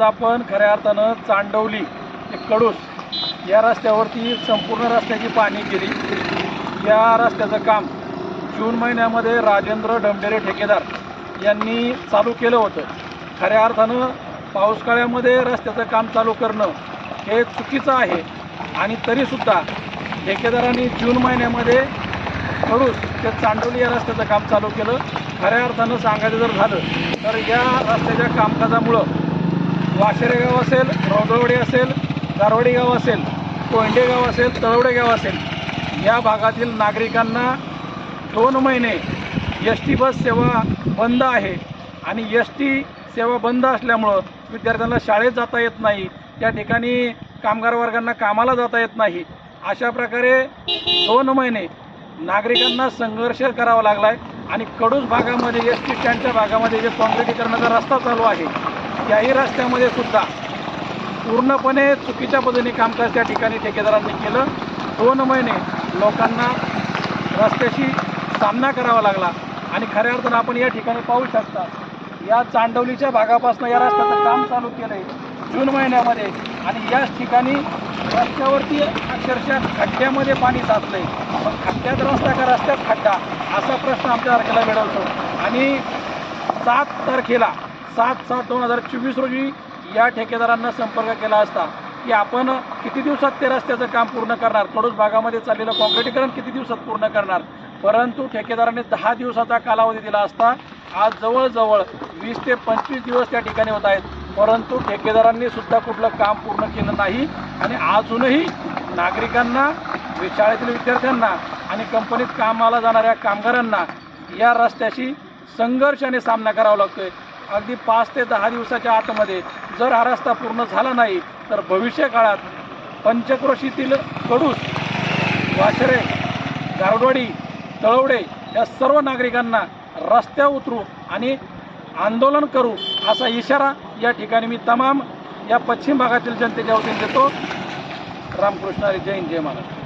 आज आपण खऱ्या अर्थानं चांडवली ते कडूस या रस्त्यावरती संपूर्ण रस्त्याची पाहणी केली. या रस्त्याचं काम जून महिन्यामध्ये राजेंद्र डमडेरे ठेकेदार यांनी चालू केलं होतं. खऱ्या अर्थानं पावसाळ्यामध्ये रस्त्याचं काम चालू करणं हे चुकीचं आहे आणि तरीसुद्धा ठेकेदारांनी जून महिन्यामध्ये कडूस ते चांडोली या रस्त्याचं काम चालू केलं. खऱ्या अर्थानं सांगायचं जर झालं तर या रस्त्याच्या कामकाजामुळं वाशेरे गाव असेल रौदळवाडी असेल दारवाडी गाव असेल कोंडे गाव असेल तळवडे गाव असेल या भागातील नागरिकांना दोन महिने एस टी बस सेवा बंद आहे. आणि एस टी सेवा बंद असल्यामुळं विद्यार्थ्यांना शाळेत जाता येत नाही त्या ठिकाणी कामगार वर्गांना कामाला जाता येत नाही. अशा प्रकारे दोन महिने नागरिकांना संघर्ष करावा लागला आहे आणि कडूस भागामध्ये एस टी स्टँडच्या भागामध्ये जे काँक्रिटीकरणाचा रस्ता चालू आहे त्याही रस्त्यामध्ये सुद्धा पूर्णपणे चुकीच्या पद्धतीने कामकाज त्या ठिकाणी ठेकेदारांनी केलं. दोन महिने लोकांना रस्त्याशी सामना करावा लागला आणि खऱ्या अर्थानं आपण या ठिकाणी पाहू शकता या चांडवलीच्या भागापासून या रस्त्याचं काम चालू केलं आहे जून महिन्यामध्ये आणि याच ठिकाणी रस्त्यावरती अक्षरशः खड्ड्यामध्ये पाणी साचलं आहे खड्ड्यात रस्ता का रस्त्यात खड्डा? असा प्रश्न आमच्या तारखेला मिळवतो आणि सात तारखेला सात सात दोन हजार चोवीस रोजी या ठेकेदारांना संपर्क केला असता की आपण किती दिवसात ते रस्त्याचं काम पूर्ण करणार? कडूस भागामध्ये चाललेलं कॉन्क्रिटीकरण किती दिवसात पूर्ण करणार? परंतु ठेकेदाराने दहा दिवसाचा कालावधी दिला असता. आज जवळजवळ वीस ते पंचवीस दिवस त्या ठिकाणी होत आहेत. परंतु ठेकेदारांनी सुद्धा कुठलं काम पूर्ण केलं नाही आणि अजूनही नागरिकांना शाळेतील विद्यार्थ्यांना आणि कंपनीत कामाला जाणाऱ्या कामगारांना या रस्त्याशी संघर्षाने सामना करावा लागतोय. अगदी पाच ते दहा दिवसाच्या आतमध्ये जर हा रस्ता पूर्ण झाला नाही तर भविष्य काळात पंचक्रोशीतील कडूस वाशरे गारडवाडी तळवडे या सर्व नागरिकांना रस्त्यावर उतरू आणि आंदोलन करू असा इशारा या ठिकाणी मी तमाम या पश्चिम भागातील जनतेच्या वतीने देतो. रामकृष्ण हरी जैन जय महाराष्ट्र.